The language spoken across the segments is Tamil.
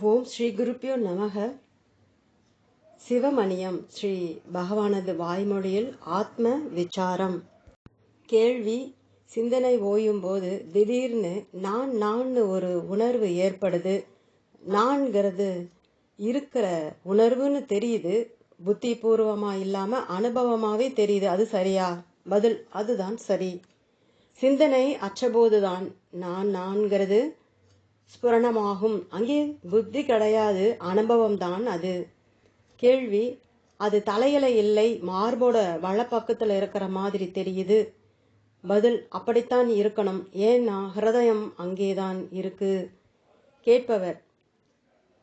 ஓம் ஸ்ரீ குருப்பியோ நமக. சிவமணியம் ஸ்ரீ பகவானது வாய்மொழியில் ஆத்ம விசாரம். கேள்வி சிந்தனை ஓயும் போது திடீர்னு நான் நான்னு ஒரு உணர்வு ஏற்படுது. நான்கிறது இருக்கிற உணர்வுன்னு தெரியுது. புத்தி பூர்வமாக இல்லாமல் அனுபவமாகவே தெரியுது. அது சரியா? பதில் அதுதான் சரி. சிந்தனை அற்றபோதுதான் நான் நான்கிறது ஸ்புரணமாகும். அங்கே புத்தி கிடையாது. அனுபவம் தான் அது. கேள்வி அது தலையில இல்லை மார்போட வலப்பக்கத்துல இருக்கிற மாதிரி தெரியுது. பதில் அப்படித்தான் இருக்கணும். ஏன்னா ஹிருதயம் அங்கேதான் இருக்கு. கேட்பவர்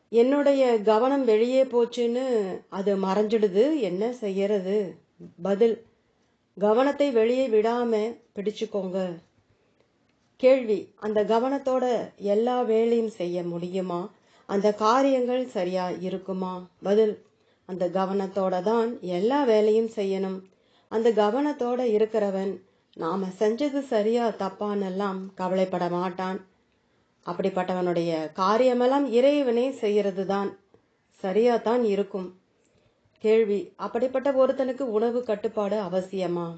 என்னுடைய கவனம் வெளியே போச்சுன்னு அது மறைஞ்சிடுது. என்ன செய்யறது? பதில் கவனத்தை வெளியே விடாம பிடிச்சுக்கோங்க. கேள்வி அந்த கவனத்தோட எல்லா வேலையும் செய்ய முடியுமா? அந்த காரியங்கள் சரியா இருக்குமா? பதில் அந்த கவனத்தோட தான் எல்லா வேலையும் செய்யணும். அந்த கவனத்தோட இருக்கிறவன் நாம செஞ்சது சரியா தப்பானெல்லாம் கவலைப்பட மாட்டான். அப்படிப்பட்டவனுடைய காரியமெல்லாம் இறைவனே செய்யறது தான் சரியா தான் இருக்கும். கேள்வி அப்படிப்பட்ட ஒருத்தனுக்கு உணவு கட்டுப்பாடு அவசியமா?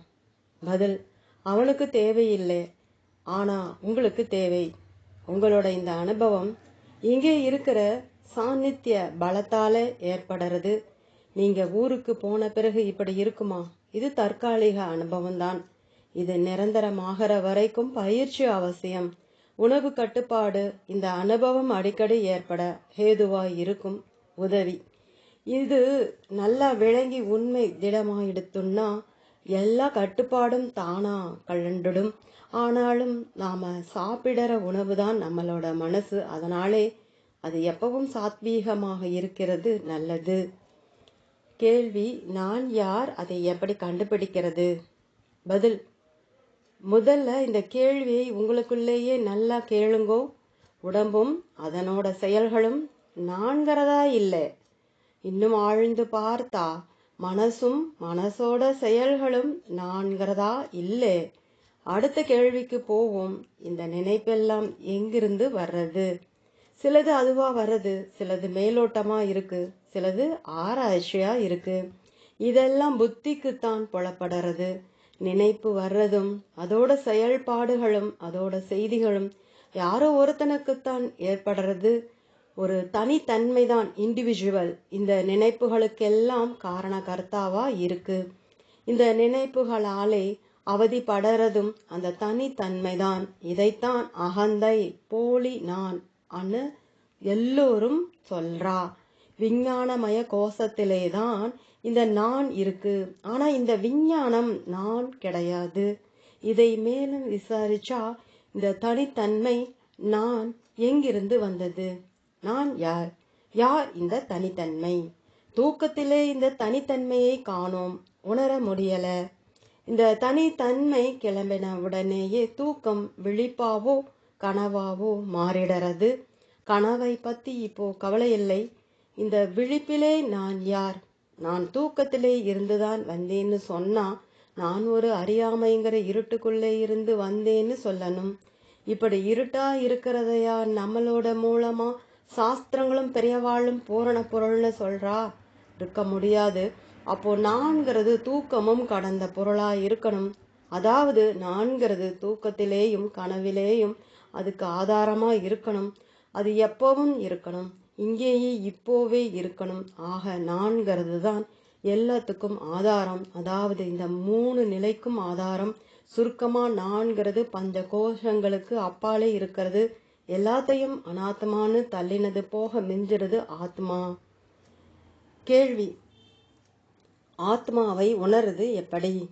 பதில் அவனுக்கு தேவையில்லை. ஆனா உங்களுக்கு தேவை. உங்களோட இந்த அனுபவம் இங்கே இருக்கிற சாநித்திய பலத்தால ஏற்படுறது. நீங்க ஊருக்கு போன பிறகு இப்படி இருக்குமா? இது தற்காலிக அனுபவம் தான் இது நிரந்தரமாகிற வரைக்கும் பயிற்சி அவசியம். உணவு கட்டுப்பாடு இந்த அனுபவம் அடிக்கடி ஏற்பட ஹேதுவாய் இருக்கும் உதவி. இது நல்லா விளங்கி உண்மை திடமாயிடுத்துன்னா எல்லா கட்டுப்பாடும் தானா கழண்டுடும் ஆனாலும் நாம சாப்பிடுற உணவு தான் நம்மளோட மனசு. அதனாலே அது எப்பவும் சாத்வீகமாக இருக்கிறது நல்லது. கேள்வி நான் யார்? அதை எப்படி கண்டுபிடிக்கிறது? பதில் முதல்ல இந்த கேள்வியை உங்களுக்குள்ளேயே நல்லா கேளுங்கோ. உடம்பும் அதனோட செயல்களும் நான்கிறதா இல்லை. இன்னும் ஆழ்ந்து பார்த்தா மனசும் மனசோட செயல்களும் நான்கிறதா? இல்லை. அடுத்த கேள்விக்கு போவோம். இந்த நினைப்பெல்லாம் எங்கிருந்து வர்றது? சிலது அதுவா வர்றது சிலது மேலோட்டமா இருக்கு சிலது ஆராய்ச்சியா இருக்கு. இதெல்லாம் புத்திக்குத்தான் புலப்படுறது. நினைப்பு வர்றதும் அதோட செயல்பாடுகளும் அதோட செய்திகளும் யாரோ ஒருத்தனுக்குத்தான் ஏற்படுறது. ஒரு தனித்தன்மைதான் இண்டிவிஜுவல் இந்த நினைப்புகளுக்கெல்லாம் காரண கர்த்தாவா இருக்கு. இந்த நினைப்புகளாலே அவதிப்படுறதும் அந்த தனித்தன்மைதான். இதைத்தான் அகந்தை போலி நான் அன்னு எல்லோரும் சொல்றா. விஞ்ஞானமய கோஷத்திலே தான் இந்த நான் இருக்கு. ஆனா இந்த விஞ்ஞானம் நான் கிடையாது. இதை மேலும் விசாரிச்சா இந்த தனித்தன்மை நான் எங்கிருந்து வந்தது? நான் யார்? யார் இந்த தனித்தன்மை? தூக்கத்திலே இந்த தனித்தன்மையை காணோம். உணர முடியல. இந்த தனித்தன்மை கிளம்பின உடனேயே தூக்கம் விழிப்பாவோ கனவாவோ மாறிடறது. கனவை பத்தி இப்போ கவலை இல்லை. இந்த விழிப்பிலே நான் யார்? நான் தூக்கத்திலே இருந்துதான் வந்தேன்னு சொன்னா நான் ஒரு அறியாமைங்கிற இருட்டுக்குள்ளே இருந்து வந்தேன்னு சொல்லணும். இப்படி இருட்டா இருக்கிறதையா நம்மளோட மூலமா சாஸ்திரங்களும் பெரியவாளும் பூரண பொருள்னு சொல்றா. இருக்க முடியாது. அப்போ நான்கிறது தூக்கமும் கடந்த பொருளா இருக்கணும். அதாவது நான்கிறது தூக்கத்திலேயும் கனவிலேயும் அதுக்கு ஆதாரமா இருக்கணும். அது எப்பவும் இருக்கணும். இங்கேயே இப்போவே இருக்கணும். ஆக நான்கிறது தான் எல்லாத்துக்கும் ஆதாரம். அதாவது இந்த மூணு நிலைக்கும் ஆதாரம். சுருக்கமாக நான்கிறது பஞ்ச கோஷங்களுக்கு அப்பாலே இருக்கிறது. எல்லாத்தையும் அனாத்மான்னு தள்ளினது போக மிஞ்சிறது ஆத்மா. கேள்வி. ஆத்மாவை உணருது எப்படி?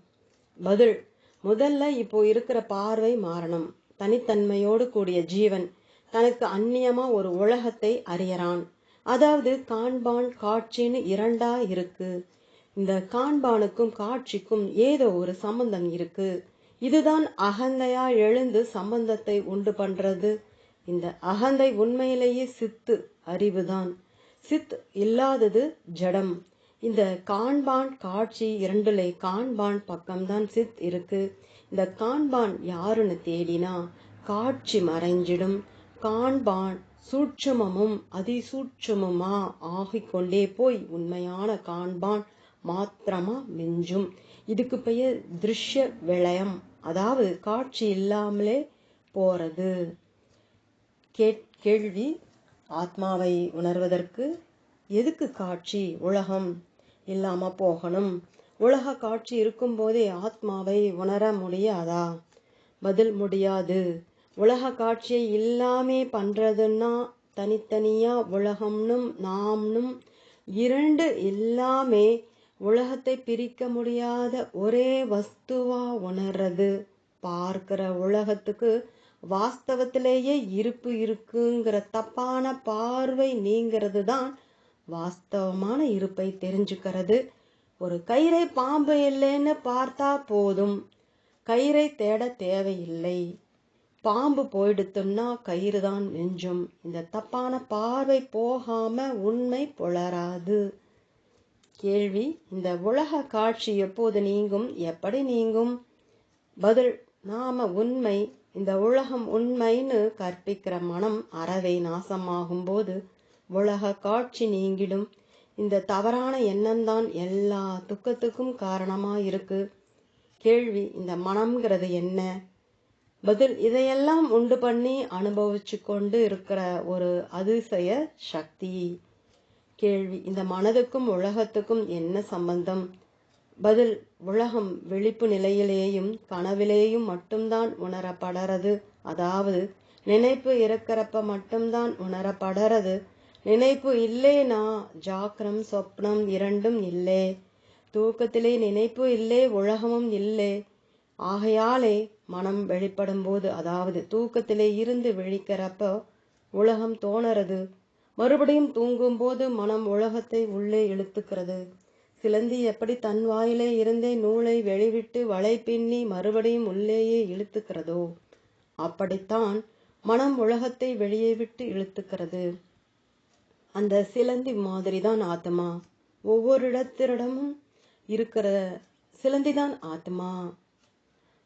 பதில். முதல்ல இப்போ இருக்கிற பார்வை மாறணும். தனித்தன்மையோடு கூடிய ஜீவன் தனக்கு அந்நியமா ஒரு உலகத்தை அறியறான். அதாவது காண்பான் காட்சின்னு இரண்டா இருக்கு. இந்த காண்பானுக்கும் காட்சிக்கும் ஏதோ ஒரு சம்பந்தம் இருக்கு. இதுதான் அகந்தையா எழுந்து சம்பந்தத்தை உண்டு பண்றது. இந்த அகந்தை உண்மையிலேயே சித்து அறிவுதான். சித் இல்லாதது ஜடம். இந்த காண்பான் காட்சி இரண்டுல காண்பான் பக்கம்தான் சித் இருக்கு. இந்த காண்பான் யாருன்னு தேடினா காட்சி மறைஞ்சிடும். காண்பான் சூட்சமமும் அதிசூட்சமுமா ஆகிக்கொண்டே போய் உண்மையான காண்பான் மாத்திரமா மிஞ்சும். இதுக்கு பெயர் திருஷ்ய விளயம். அதாவது காட்சி இல்லாமலே போறது. கேள்வி ஆத்மாவை உணர்வதற்கு எதுக்கு காட்சி உலகம் இல்லாமல் போகணும்? உலக காட்சி இருக்கும்போதே ஆத்மாவை உணர முடியாதா? பதில் முடியாது. உலக காட்சியை இல்லாமே பண்ணுறதுன்னா தனித்தனியாக உலகம்னும் நாம்னும் இரண்டு எல்லாமே உலகத்தை பிரிக்க முடியாத ஒரே வஸ்துவா உணர்றது. பார்க்கிற உலகத்துக்கு வாஸ்தவத்திலேயே இருப்பு இருக்குங்கிற தப்பான பார்வை நீங்கிறது தான் வாஸ்தவமான இருப்பை தெரிஞ்சுக்கிறது. ஒரு கயிறை பாம்பு இல்லைன்னு பார்த்தா போதும். கயிறை தேட தேவையில்லை. பாம்பு போயிடுத்துன்னா கயிறு தான் நெஞ்சும். இந்த தப்பான பார்வை போகாம உண்மை புலராது. கேள்வி இந்த உலக காட்சி எப்போது நீங்கும்? எப்படி நீங்கும்? பதில் நாம உண்மை இந்த உலகம் உண்மைன்னு கற்பிக்கிற மனம் அறவை நாசமாகும் போது உலக காட்சி நீங்கிடும். இந்த தவறான எண்ணம்தான் எல்லா துக்கத்துக்கும் காரணமா இருக்கு கேள்வி இந்த மனம்ங்கிறது என்ன? பதில் இதையெல்லாம் உண்டு பண்ணி அனுபவிச்சு கொண்டு இருக்கிற ஒரு அதிசய சக்தி. கேள்வி இந்த மனதுக்கும் உலகத்துக்கும் என்ன சம்பந்தம்? பதில் உலகம் விழிப்பு நிலையிலேயும் கனவிலேயும் மட்டும்தான் உணரப்படறது. அதாவது நினைப்பு இருக்கிறப்ப மட்டும்தான் உணரப்படறது. நினைப்பு இல்லேனா ஜாக்கிரம் சொப்னம் இரண்டும் இல்லை. தூக்கத்திலே நினைப்பு இல்லை உலகமும் இல்லை. ஆகையாலே மனம் வெளிப்படும் போது அதாவது தூக்கத்திலே இருந்து விழிக்கிறப்ப உலகம் தோணறது. மறுபடியும் தூங்கும்போது மனம் உலகத்தை உள்ளே இழுத்துக்கிறது. சிலந்தி எப்படி தன் வாயிலே இருந்தே நூலை வெளிவிட்டு வலை பின்னி மறுபடியும் உள்ளேயே இழுத்துக்கிறதோ? அப்படித்தான் மனம் உலகத்தை வெளியே விட்டு இழுத்துக்கிறது. அந்த சிலந்தி மாதிரிதான் ஆத்மா. ஒவ்வொரு இடத்திடமும் இருக்கிற சிலந்திதான் ஆத்மா.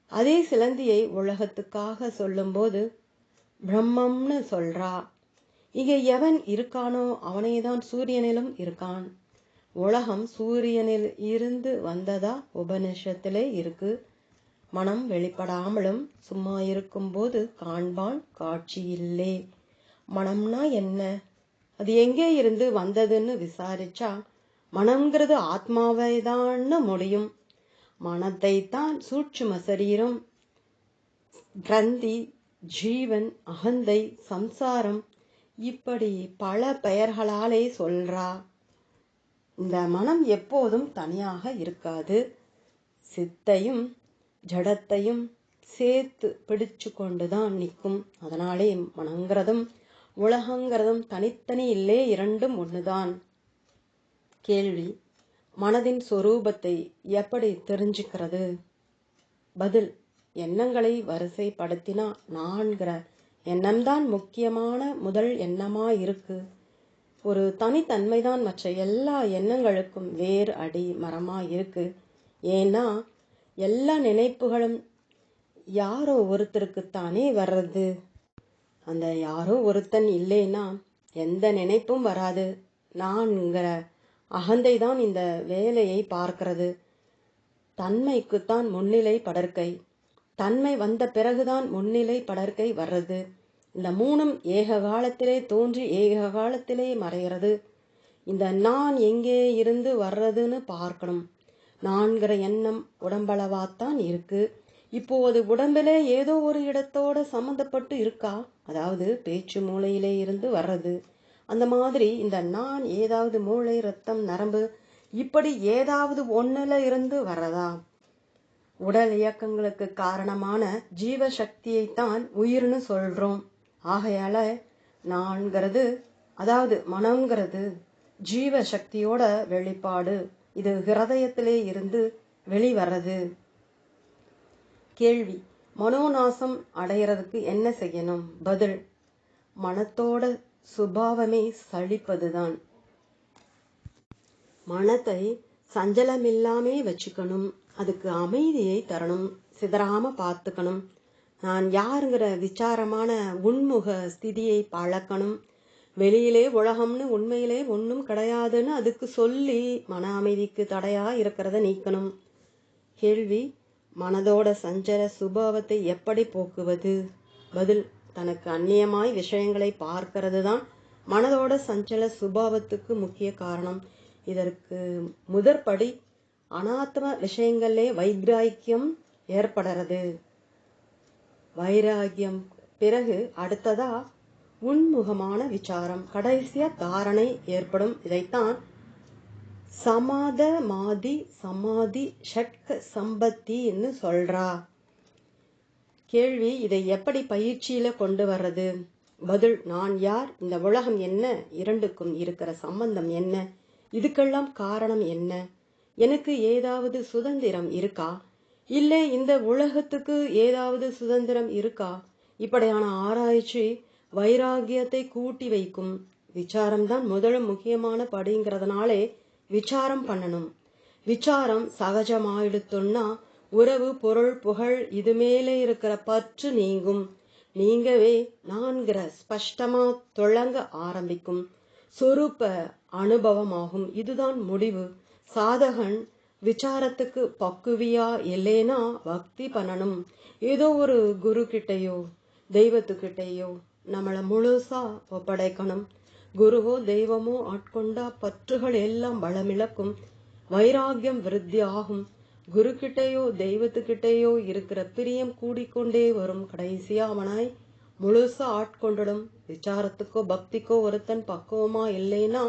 அதே சிலந்தியை உலகத்துக்காக சொல்லும்போது பிரம்மம்னு சொல்றா. இங்கே எவன் இருக்கானோ அவனேதான் சூரியனிலும் இருக்கான். உலகம் சூரியனில் இருந்து வந்ததா உபனிஷத்திலே இருக்கு. மனம் வெளிப்படாமலும் சும்மா இருக்கும்போது காண்பான் காட்சி இல்லே. மனம்னா என்ன? அது எங்கே இருந்து வந்ததுன்னு விசாரிச்சா மனம்ங்கிறது ஆத்மாவைதான்னு முடியும். மனத்தை தான் சூட்சும சரீரம் கிரந்தி ஜீவன் அகந்தை சம்சாரம் இப்படி பல பெயர்களாலே சொல்றா. இந்த மனம் எப்போதும் தனியாக இருக்காது. சித்தையும் ஜடத்தையும் சேர்த்து பிடிச்சு கொண்டு தான் நிற்கும். அதனாலே மனங்கிறதும் உலகங்கிறதும் தனித்தனி இல்லே இரண்டும் ஒன்றுதான் கேள்வி மனதின் சொரூபத்தை எப்படி தெரிஞ்சுக்கிறது? பதில் எண்ணங்களை வரிசைப்படுத்தினா நான்கிற எண்ணம்தான் முக்கியமான முதல் எண்ணமாக இருக்குது ஒரு தனித்தன்மை தான் மற்ற எல்லா எண்ணங்களுக்கும் வேர் அடி மரமாக இருக்குது ஏன்னா எல்லா நினைப்புகளும் யாரோ ஒருத்தருக்குத்தானே வர்றது. அந்த யாரோ ஒருத்தன் இல்லைன்னா எந்த நினைப்பும் வராது. நான்கிற அகந்தை தான் இந்த வேலையை பார்க்கிறது. தன்மைக்குத்தான் முன்னிலை படற்கை. தன்மை வந்த பிறகுதான் முன்னிலை படற்கை வர்றது. இந்த மூணும் ஏக காலத்திலே தோன்றி ஏக காலத்திலே மறைகிறது. இந்த நான் எங்கே இருந்து வர்றதுன்னு பார்க்கணும். நான்கிற எண்ணம் உடம்பளவாத்தான் இருக்கு. இப்போது உடம்பிலே ஏதோ ஒரு இடத்தோட சம்மந்தப்பட்டு இருக்கா? அதாவது பேச்சு மூளையிலே இருந்து வர்றது. அந்த மாதிரி இந்த நான் ஏதாவது மூளை ரத்தம் நரம்பு இப்படி ஏதாவது ஒன்றுல இருந்து வர்றதா? உடல் இயக்கங்களுக்கு காரணமான ஜீவசக்தியைத்தான் உயிர்னு சொல்றோம். ஆகையால நான்கிறது அதாவது மனம்ங்கிறது ஜீவ சக்தியோட வெளிப்பாடு. இது ஹிரதயத்திலே இருந்து வெளிவரது கேள்வி. மனோநாசம் அடையிறதுக்கு என்ன செய்யணும்? பதில். மனத்தோட சுபாவமே சளிப்பதுதான் மனத்தை சஞ்சலமில்லாமே வச்சுக்கணும். அதுக்கு அமைதியை தரணும். சிதறாம பார்த்துக்கணும். நான் யாருங்கிற விசாரமான உண்முக ஸ்திதியை பழக்கணும். வெளியிலே உலகம்னு உண்மையிலே ஒன்றும் கிடையாதுன்னு அதுக்கு சொல்லி மன அமைதிக்கு தடையா இருக்கிறத நீக்கணும். கேள்வி மனதோட சஞ்சல சுபாவத்தை எப்படி போக்குவது? பதில் தனக்கு அந்நியமாய் விஷயங்களை பார்க்கிறது தான் மனதோட சஞ்சல சுபாவத்துக்கு முக்கிய காரணம். இதற்கு முதற்படி அனாத்ம விஷயங்களே வைராக்கியம் ஏற்படுறது. வைராகியம். பிறகு அடுத்ததா உன்முகமான விசாரம். கடைசியா தாரணை ஏற்படும். இதைத்தான் சமாத மாதி சமாதி ஷட்க சம்பத்தின்னு சொல்றா. கேள்வி இதை எப்படி பயிற்சியில கொண்டு வர்றது? பதில் நான் யார்? இந்த உலகம் என்ன? இரண்டுக்கும் இருக்கிற சம்பந்தம் என்ன? இதுக்கெல்லாம் காரணம் என்ன? எனக்கு ஏதாவது சுதந்திரம் இருக்கா? இல்லை இந்த உலகத்துக்கு ஏதாவது சுதந்திரம் இருக்கா? இப்படியான ஆராய்ச்சி வைராகியத்தை கூட்டி வைக்கும் விசாரம்தான் முதல் முக்கியமான படிங்கிறதுனாலே விசாரம் பண்ணணும். விசாரம் சகஜமாயிடுத்துன்னா உறவு பொருள் புகழ் இது மேலே இருக்கிற பற்று நீங்கும். நீங்கவே நான்கிற ஸ்பஷ்டமா தொடங்க ஆரம்பிக்கும். சொருப்ப அனுபவமாகும். இதுதான் முடிவு. சாதகன் விசாரத்துக்கு பக்குவியா இல்லைன்னா பக்தி பண்ணணும். ஏதோ ஒரு குரு கிட்டேயோ தெய்வத்துக்கிட்டேயோ நம்மளை முழுசா ஒப்படைக்கணும். குருவோ தெய்வமோ ஆட்கொண்டா பற்றுகள் எல்லாம் பலமிழக்கும் வைராகியம் விருத்தி ஆகும். குரு கிட்டேயோ தெய்வத்துக்கிட்டேயோ இருக்கிற பிரியம் கூடிக்கொண்டே வரும். கடைசியா அவனாய் முழுசா ஆட்கொண்டிடும். விசாரத்துக்கோ பக்திக்கோ ஒருத்தன் பக்குவமா இல்லைன்னா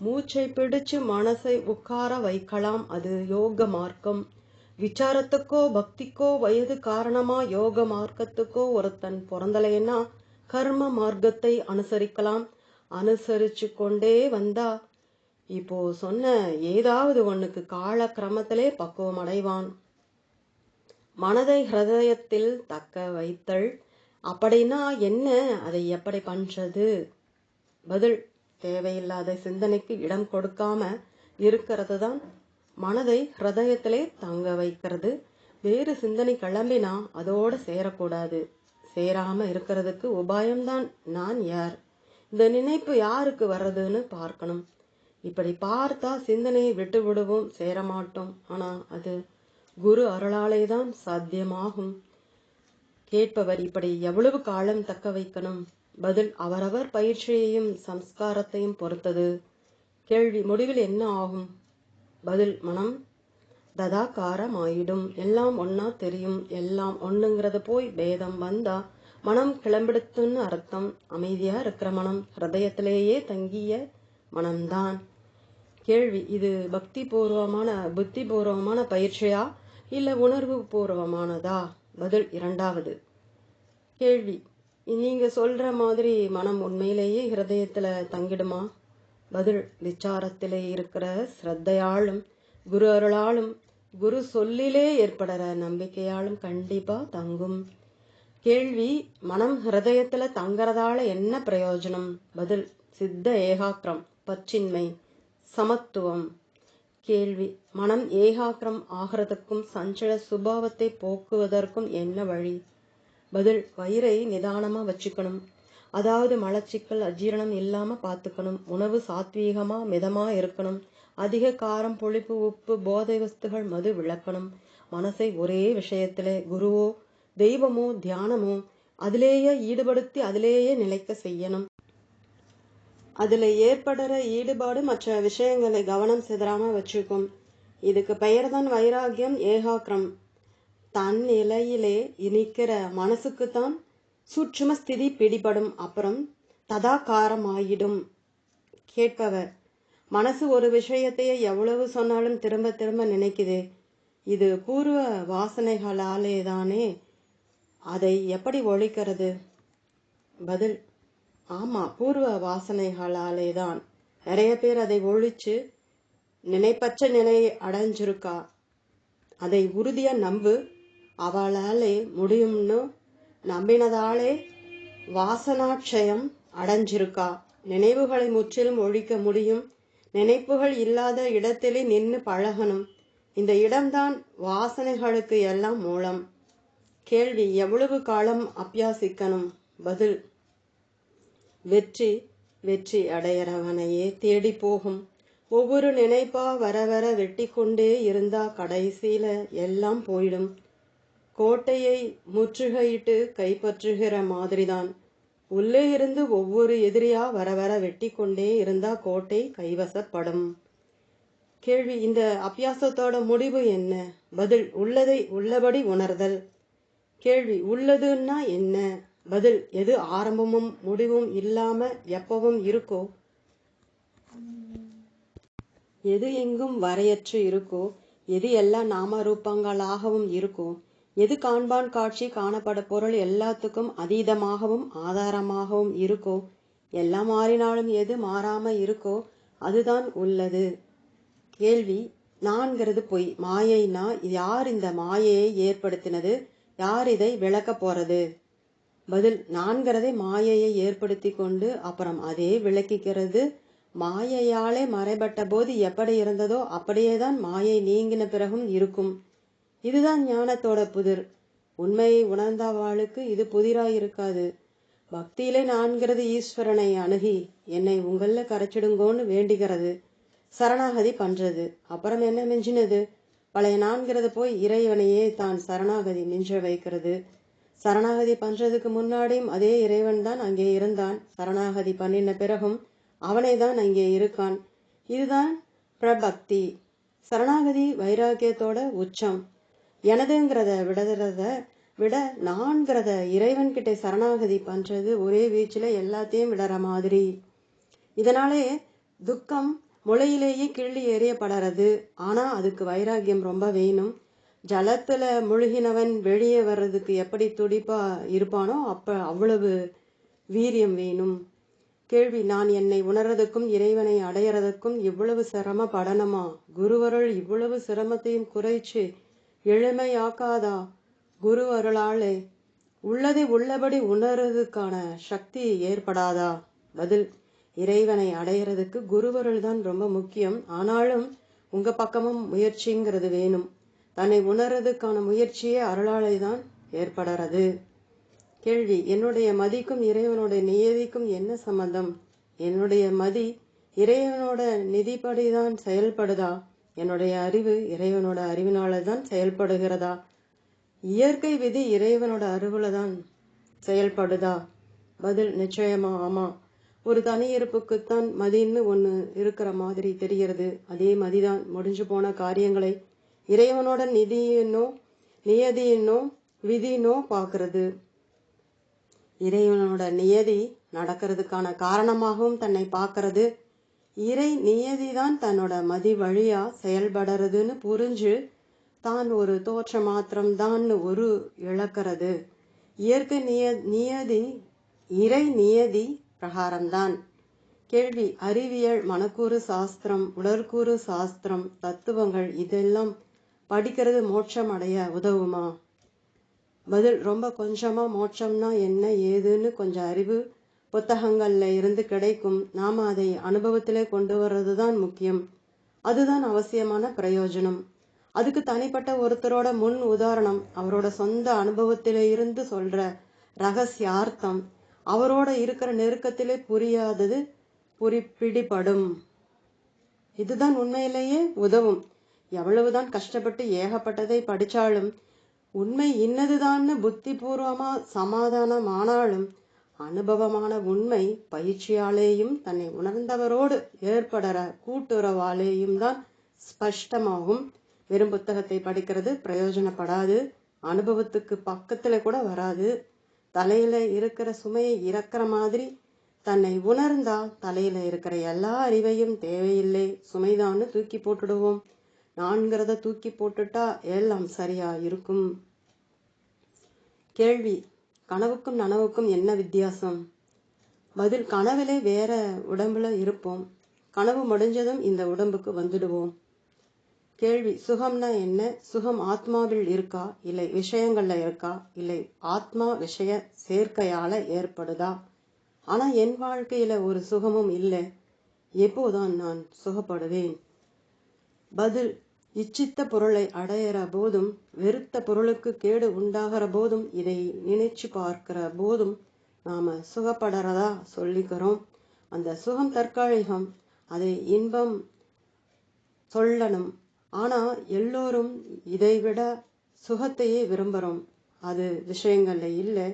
மூச்சை பிடிச்சு மனசை உட்கார வைக்கலாம். அது யோக மார்க்கம். விசாரத்துக்கோ பக்திக்கோ வயது காரணமா யோக மார்க்கத்துக்கோ ஒருத்தன் பிறந்தலைன்னா கர்ம மார்க்கத்தை அனுசரிக்கலாம். அனுசரிச்சு கொண்டே வந்தா இப்போ சொன்ன ஏதாவது ஒண்ணுக்கு கால கிரமத்திலே பக்குவம் அடைவான். மனதை ஹிரதயத்தில் தக்க வைத்தல். அப்படின்னா என்ன? அதை எப்படி பண்றது? பதில். தேவையில்லாத சிந்தனைக்கு இடம் கொடுக்காம இருக்கிறது தான் மனதை ஹிரதயத்திலே தங்க வைக்கிறது. வேறு சிந்தனை கிளம்பினா அதோடு சேரக்கூடாது. சேராம இருக்கிறதுக்கு உபாயம்தான். நான் யார்? இந்த நினைப்பு யாருக்கு வர்றதுன்னு பார்க்கணும். இப்படி பார்த்தா சிந்தனையை விட்டு விடுவோம் சேரமாட்டோம். ஆனா அது குரு அருளாலே தான் சாத்தியமாகும். கேட்பவர் இப்படி எவ்வளவு காலம் தக்க வைக்கணும்? பதில் அவரவர் பயிற்சியையும் சம்ஸ்காரத்தையும் பொறுத்தது. கேள்வி முடிவில் என்ன ஆகும்? பதில் மனம் ததாகாரமாயிடும். எல்லாம் ஒன்னா தெரியும். எல்லாம் ஒண்ணுங்கிறது போய் பேதம் வந்தா மனம் கிளம்பிடுத்துன்னு அர்த்தம். அமைதியா இருக்கிற மனம் ஹிரதயத்திலேயே தங்கிய மனம்தான். கேள்வி இது பக்தி பூர்வமான புத்தி பூர்வமான பயிற்சியா? இல்ல உணர்வு பூர்வமானதா பதில் இரண்டாவது. கேள்வி நீங்க சொல்ற மாதிரி மனம் உண்மையிலேயே ஹிருதயத்துல தங்கிடுமா? பதில் விசாரத்திலே இருக்கிற ஸ்ரத்தையாலும் குரு அருளாலும் குரு சொல்லிலே ஏற்படுற நம்பிக்கையாலும் கண்டிப்பா தங்கும். கேள்வி மனம் ஹிருதயத்துல தங்கறதால என்ன பிரயோஜனம்? பதில் சித்த ஏகாக்கிரம் பச்சின்மை சமத்துவம். கேள்வி மனம் ஏகாக்கிரம் ஆகிறதுக்கும் சஞ்சல சுபாவத்தை போக்குவதற்கும் என்ன வழி? பதில் வயிறை நிதானமா வச்சுக்கணும். அதாவது மலச்சிக்கல் அஜீரணம் இல்லாம பார்த்துக்கணும் உணவு சாத்வீகமா மிதமா இருக்கணும். அதிக காரம் புளிப்பு உப்பு போதை வஸ்துகள் மது விளக்கணும். மனசை ஒரே விஷயத்தில் குருவோ தெய்வமோ தியானமோ அதிலேயே ஈடுபடுத்தி அதிலேயே நிலைக்க செய்யணும். அதுல ஏற்படுற ஈடுபாடு மற்ற விஷயங்களை கவனம் சிதறாம வச்சுக்கும். இதுக்கு பெயர்தான் வைராகியம் ஏகாக்கிரம். தன் நிலையிலே இனிக்கிற மனசுக்குத்தான் சூட்சும ஸ்திதி பிடிபடும் அப்புறம் ததாகாரமாயிடும். கேட்பவர் மனசு ஒரு விஷயத்தையே எவ்வளவு சொன்னாலும் திரும்ப திரும்ப நினைக்குது. இது பூர்வ வாசனைகளாலே தானே அதை எப்படி ஒழிக்கிறது? பதில் ஆமா பூர்வ வாசனைகளாலே தான் நிறைய பேர் அதை ஒழிச்சு நினைப்பற்ற நிலையை அடைஞ்சிருக்கா? அதை உறுதியா நம்பு அவளாலே முடியும்னு நம்பினதாலே வாசனாட்சயம் அடைஞ்சிருக்கா. நினைவுகளை முற்றிலும் ஒழிக்க முடியும். நினைப்புகள் இல்லாத இடத்திலே நின்று பழகணும். இந்த இடம்தான் வாசனைகளுக்கு எல்லாம் மூலம். கேள்வி எவ்வளவு காலம் அபியாசிக்கணும்? பதில் வெற்றி வெற்றி அடையிறவனையே தேடி போகும். ஒவ்வொரு நினைப்பா வர வர வெட்டி கொண்டே இருந்தா கடைசியில எல்லாம் போயிடும். கோட்டையை முற்றுகையிட்டு கைப்பற்றுகிற மாதிரிதான். உள்ளே இருந்து ஒவ்வொரு எதிரியா வர வர வெட்டி கொண்டே இருந்தா கோட்டை கைவசப்படும். கேள்வி இந்த அபியாசத்தோட முடிவு என்ன? பதில் உள்ளதை உள்ளபடி உணர்தல். கேள்வி உள்ளதுன்னா என்ன? பதில் எது ஆரம்பமும் முடிவும் இல்லாம எப்பவும் இருக்கோ? எது எங்கும் வரையற்று இருக்கோ? எது எல்லாம் நாம ரூபங்களாகவும் இருக்கோ? எது காண்பான் காட்சி காணப்பட பொருள் எல்லாத்துக்கும் அதீதமாகவும் ஆதாரமாகவும் இருக்கோ? எல்லாம் மாறினாலும் எது மாறாம இருக்கோ அதுதான் உள்ளது. கேள்வி நான்கிறது பொய். மாயைனா யார் இந்த மாயையை ஏற்படுத்தினது? யார் இதை விளக்க போறது? பதில் நான்கிறதை மாயையை ஏற்படுத்தி கொண்டு அப்புறம் அதே விளக்கிக்கிறது. மாயையாலே மறைபட்ட போது எப்படி இருந்ததோ அப்படியேதான் மாயை நீங்கின பிறகும் இருக்கும். இதுதான் ஞானத்தோட புதிர். உண்மையை உணர்ந்தவாளுக்கு இது புதிராயிருக்காது. பக்தியிலே நான்கிறது ஈஸ்வரனை அணுகி என்னை உங்கள கரைச்சிடுங்கோன்னு வேண்டுகிறது. சரணாகதி பண்றது. அப்புறம் என்ன மிஞ்சினது? பழைய நான்கிறது போய் இறைவனையே தான் சரணாகதி மிஞ்ச வைக்கிறது. சரணாகதி பண்றதுக்கு முன்னாடியும் அதே இறைவன் தான் அங்கே இருந்தான். சரணாகதி பண்ணின பிறகும் அவனே தான் அங்கே இருக்கான். இதுதான் பிரபக்தி. சரணாகதி வைராக்கியத்தோட உச்சம். எனதுங்கிறத விடுறத விட நான்கிறத இறைவன்கிட்ட சரணாகதி பண்றது ஒரே வீச்சில் எல்லாத்தையும் விடுற மாதிரி. இதனாலே துக்கம் முளையிலேயே கிள்ளி எறியப்படறது ஆனா அதுக்கு வைராக்கியம் ரொம்ப வேணும். ஜலத்துல முழுகினவன் வெளியே வர்றதுக்கு எப்படி துடிப்பா இருப்பானோ அப்ப அவ்வளவு வீரியம் வேணும். கேள்வி நான் என்னை உணர்றதுக்கும் இறைவனை அடையறதுக்கும் இவ்வளவு சிரமப்படணுமா குருவருள் இவ்வளவு சிரமத்தையும் குறைச்சு எளிமையாக்காதா குரு அருளாலே? உள்ளதை உள்ளபடி உணர்றதுக்கான சக்தி ஏற்படாதா? பதில் இறைவனை அடையிறதுக்கு குருவருள் தான் ரொம்ப முக்கியம். ஆனாலும் உங்க பக்கமும் முயற்சிங்கிறது வேணும். தன்னை உணர்றதுக்கான முயற்சியே அருளாலை தான் ஏற்படுறது. கேள்வி என்னுடைய மதிக்கும் இறைவனோட நியதிக்கும் என்ன சம்பந்தம்? என்னுடைய மதி இறைவனோட நிதிப்படிதான் செயல்படுதா? என்னுடைய அறிவு இறைவனோட அறிவினால தான் செயல்படுகிறதா? இயற்கை விதி இறைவனோட அறிவுல தான் செயல்படுதா? பதில் நிச்சயமா ஆமா. ஒரு தனி இருப்புக்குத்தான் மதின்னு ஒன்று இருக்கிற மாதிரி தெரிகிறது. அதே மதிதான் முடிஞ்சு போன காரியங்களை இறைவனோட நிதியினோ நியதியினோ விதினோ பார்க்கறது. இறைவனோட நியதி நடக்கிறதுக்கான காரணமாகவும் தன்னை பார்க்கறது. இறை நியதிதான் தன்னோட மதி வழியா செயல்படுறதுன்னு புரிஞ்சு தான் ஒரு தோற்ற மாத்திரம்தான்னு ஒரு இழக்கிறது. இயற்கை நிய நியதி இறை நியதி பிரகாரம்தான். கேள்வி அறிவியல் மனக்கூறு சாஸ்திரம் உடற்கூறு சாஸ்திரம் தத்துவங்கள் இதெல்லாம் படிக்கிறது மோட்சம் அடைய உதவுமா? பதில் ரொம்ப கொஞ்சமாக மோட்சம்னா என்ன ஏதுன்னு கொஞ்சம் அறிவு புத்தகங்கள்ல இருந்து கிடைக்கும் நாம அதை அனுபவத்திலே கொண்டு வர்றது தான் முக்கியம். அதுதான் அவசியமான பிரயோஜனம். அதுக்கு தனிப்பட்ட ஒருத்தரோட முன் உதாரணம் அவரோட சொந்த அனுபவத்திலே இருந்து சொல்ற ரகசியார்த்தம் அவரோட இருக்கிற நெருக்கத்திலே புரியாதது புரி பிடிபடும் இதுதான் உண்மையிலேயே உதவும். எவ்வளவுதான் கஷ்டப்பட்டு ஏகப்பட்டதை படிச்சாலும் உண்மை இன்னதுதான்னு புத்தி பூர்வமா சமாதானம் ஆனாலும் அனுபவமான உண்மை பயிற்சியாலேயும் தன்னை உணர்ந்தவரோடு ஏற்படுற கூட்டுறவாலேயும் தான் ஸ்பஷ்டமாகும். வெறும் புத்தகத்தை படிக்கிறது பிரயோஜனப்படாது. அனுபவத்துக்கு பக்கத்தில் கூட வராது. தலையில் இருக்கிற சுமையை இறக்குற மாதிரி தன்னை உணர்ந்தால் தலையில் இருக்கிற எல்லா அறிவையும் தேவையில்லை. சுமைதான்னு தூக்கி போட்டுடுவோம். நான்கிறத தூக்கி போட்டுட்டா எல்லாம் சரியா இருக்கும். கேள்வி கனவுக்கும் நனவுக்கும் என்ன வித்தியாசம்? பதில் கனவிலே வேற உடம்புல இருப்போம். கனவு முடிஞ்சதும் இந்த உடம்புக்கு வந்துடுவோம். கேள்வி சுகம்னா என்ன? சுகம் ஆத்மாவில் இருக்கா? இல்லை விஷயங்கள்ல இருக்கா? இல்லை ஆத்மா விஷய சேர்க்கையால ஏற்படுதா? ஆனா என் வாழ்க்கையில ஒரு சுகமும் இல்லை. எப்போதான் நான் சுகப்படுவேன்? பதில் இச்சித்த பொருளை அடையிற போதும் வெறுத்த பொருளுக்கு கேடு உண்டாகிற போதும் இதை நினைச்சு பார்க்கிற போதும் நாம சுகப்படுறதா சொல்லிக்கிறோம். அந்த சுகம் தற்காலிகம் அதை இன்பம் சொல்லணும். ஆனா எல்லோரும் இதைவிட சுகத்தையே விரும்புகிறோம் அது விஷயங்கள்ல இல்லை.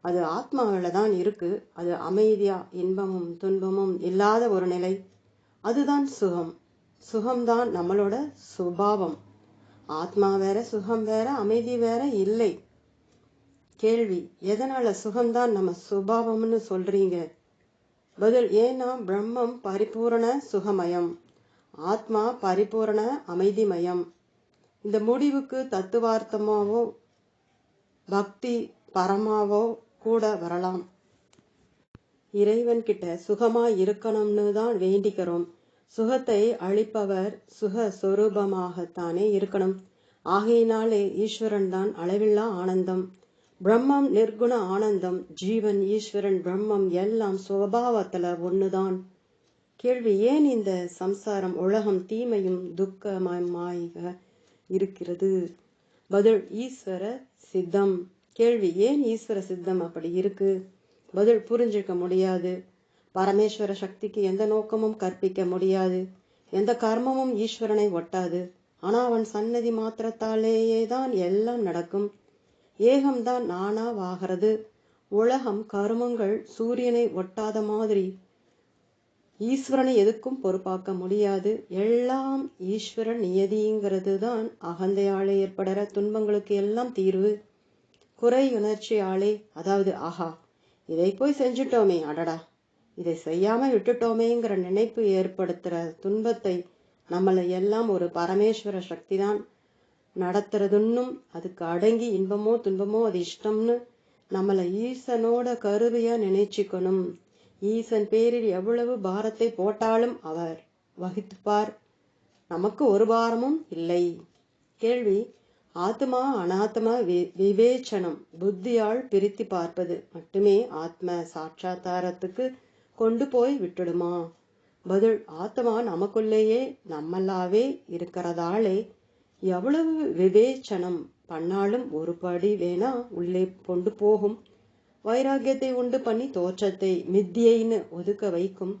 அது ஆத்மாவில் தான் இருக்கு. அது அமைதியா இன்பமும் துன்பமும் இல்லாத ஒரு நிலை. அதுதான் சுகம். சுகம்தான் நம்மளோட சுபாவம். ஆத்மா வேற சுகம் வேற அமைதி வேற இல்லை. கேள்வி எதனால சுகம்தான் நம்ம சுபாவம்னு சொல்றீங்க? பதில் ஏன்னா பிரம்மம் பரிபூரண சுகமயம். ஆத்மா பரிபூரண அமைதிமயம். இந்த முடிவுக்கு தத்துவார்த்தமாவோ பக்தி பரமாவோ கூட வரலாம். இறைவன் கிட்ட சுகமா இருக்கணும்னு தான் வேண்டிக்கிறோம். சுகத்தை அளிப்பவர் சுக சொரூபமாகத்தானே இருக்கணும். ஆகையினாலே ஈஸ்வரன் தான் அளவில்லா ஆனந்தம். பிரம்மம் நிர்குண ஆனந்தம். ஜீவன் ஈஸ்வரன் பிரம்மம் எல்லாம் சுபாவத்துல ஒண்ணுதான். கேள்வி ஏன் இந்த சம்சாரம் உலகம் தீமையும் துக்கமயமாக இருக்கிறது? பதில் ஈஸ்வர சித்தம். கேள்வி ஏன் ஈஸ்வர சித்தம் அப்படி இருக்கு? பதில் புரிஞ்சுக்க முடியாது. பரமேஸ்வர சக்திக்கு எந்த நோக்கமும் கற்பிக்க முடியாது. எந்த கர்மமும் ஈஸ்வரனை ஒட்டாது. ஆனா அவன் சன்னதி மாத்திரத்தாலேயே தான் எல்லாம் நடக்கும். ஏகம்தான் நானாவாகிறது. உலகம் கருமங்கள் சூரியனை ஒட்டாத மாதிரி. ஈஸ்வரனை எதுக்கும் பொறுப்பாக்க முடியாது. எல்லாம் ஈஸ்வரன் நியதிங்கிறது தான் அகந்தையாலே ஏற்படுற துன்பங்களுக்கு எல்லாம் தீர்வு. குறை உணர்ச்சியாலே அதாவது ஆஹா இதை போய் செஞ்சுட்டோமே அடடா. இதை செய்யாமல் விட்டுட்டோமேங்கிற நினைப்பு ஏற்படுத்துகிற துன்பத்தை நம்மளை எல்லாம் ஒரு பரமேஸ்வர சக்தி தான் நடத்துறதுன்னும் அதுக்கு அடங்கி இன்பமோ துன்பமோ அது இஷ்டம்னு நம்மளை ஈசனோட கருவியாக நினைச்சுக்கணும். ஈசன் பேரில் எவ்வளவு பாரத்தை போட்டாலும் அவர் வகித்துப்பார். நமக்கு ஒரு பாரமும் இல்லை. கேள்வி ஆத்மா அனாத்மா விவேச்சனம் புத்தியால் பிரித்து பார்ப்பது மட்டுமே ஆத்ம சாட்சாத்தாரத்துக்கு கொண்டு போய் விட்டுடுமா? பதில் ஆத்மா நமக்குள்ளேயே நம்மளாவே இருக்கிறதாலே எவ்வளவு விவேச்சனம் பண்ணாலும் ஒரு படி வேணா உள்ளே கொண்டு போகும். வைராக்கியத்தை உண்டு பண்ணி தோற்றத்தை மித்தியைன்னு ஒதுக்க வைக்கும்.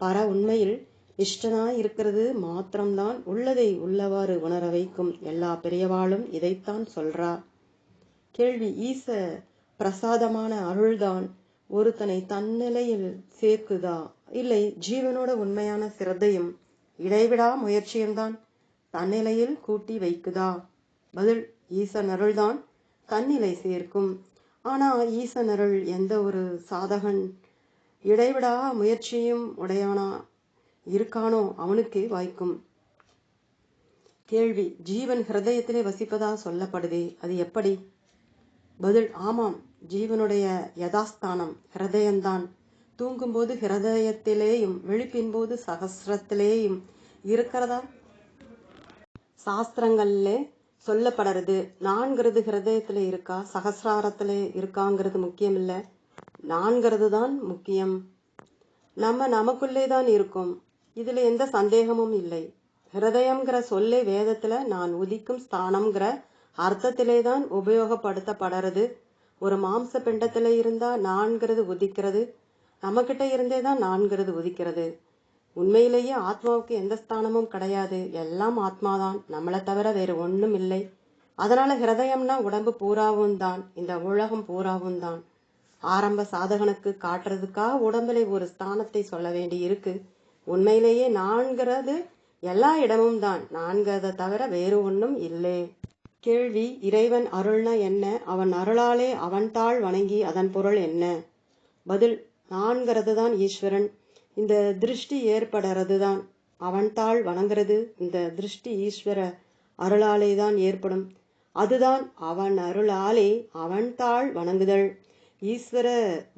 பர உண்மையில் இஷ்டனா இருக்கிறது மாத்திரம்தான் உள்ளதை உள்ளவாறு உணர வைக்கும். எல்லா பெரியவாளும் இதைத்தான் சொல்றா. கேள்வி ஈச பிரசாதமான அருள்தான். ஒருத்தனை தன்னிலையில் சேர்க்குதா? இல்லை ஜீவனோட உண்மையான சிரத்தையும் இடைவிடா முயற்சியும் தான் தன்னிலையில் கூட்டி வைக்குதா? பதில் ஈசன் அருள்தான் தன்னிலை சேர்க்கும். ஆனா ஈசன் அருள் எந்த ஒரு சாதகன் இடைவிடா முயற்சியும் உடையானா இருக்கானோ அவனுக்கே வாய்க்கும். கேள்வி ஜீவன் ஹிருதயத்திலே வசிப்பதா சொல்லப்படுதே? அது எப்படி? பதில் ஆமாம் ஜீவனுடைய யதாஸ்தானம் ஹிருதயம்தான் தூங்கும்போது ஹிரதயத்திலேயும் விழிப்பின் போது சகசிரத்திலேயும் இருக்கிறதா? சாஸ்திரங்கள்ல சொல்லப்படுறது நான்கிறது ஹிரதயத்தில் இருக்கா சகசிராரத்தில் இருக்காங்கிறது முக்கியம் இல்லை நான்கிறது தான் முக்கியம். நம்ம நமக்குள்ளே தான் இருக்கும். இதில் எந்த சந்தேகமும் இல்லை. ஹிரதயங்கிற சொல்லே வேதத்தில் நான் உதிக்கும் ஸ்தானம்ங்கிற அர்த்தத்திலே தான் உபயோகப்படுத்தப்படுறது. ஒரு மாம்ச பிண்டத்தில் இருந்தால் நான்கிறது உதிக்கிறது நம்மக்கிட்ட இருந்தே தான் நான்கிறது உதிக்கிறது. உண்மையிலேயே ஆத்மாவுக்கு எந்த ஸ்தானமும் கிடையாது. எல்லாம் ஆத்மாதான். நம்மளை தவிர வேறு ஒன்றும் இல்லை. அதனால ஹிரதயம்னா உடம்பு பூராவும் தான். இந்த உலகம் பூராவும் தான். ஆரம்ப சாதகனுக்கு காட்டுறதுக்காக உடம்புல ஒரு ஸ்தானத்தை சொல்ல வேண்டி இருக்கு. உண்மையிலேயே நான்கிறது எல்லா இடமும் தான். நான்கிறத தவிர வேறு ஒன்றும் இல்லை. கேள்வி இறைவன் அருள்னா என்ன? அவன் அருளாலே அவன்தாள் வணங்கி அதன் பொருள் என்ன? பதில் நான்கிறது தான் ஈஸ்வரன். இந்த திருஷ்டி ஏற்படுறது தான் அவன் வணங்குறது இந்த திருஷ்டி ஈஸ்வர அருளாலே தான் ஏற்படும். அதுதான் அவன் அருளாலே அவன்தாள் வணங்குதல். ஈஸ்வர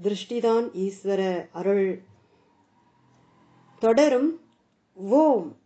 திருஷ்டிதான் ஈஸ்வர அருள். தொடரும் ஓம்.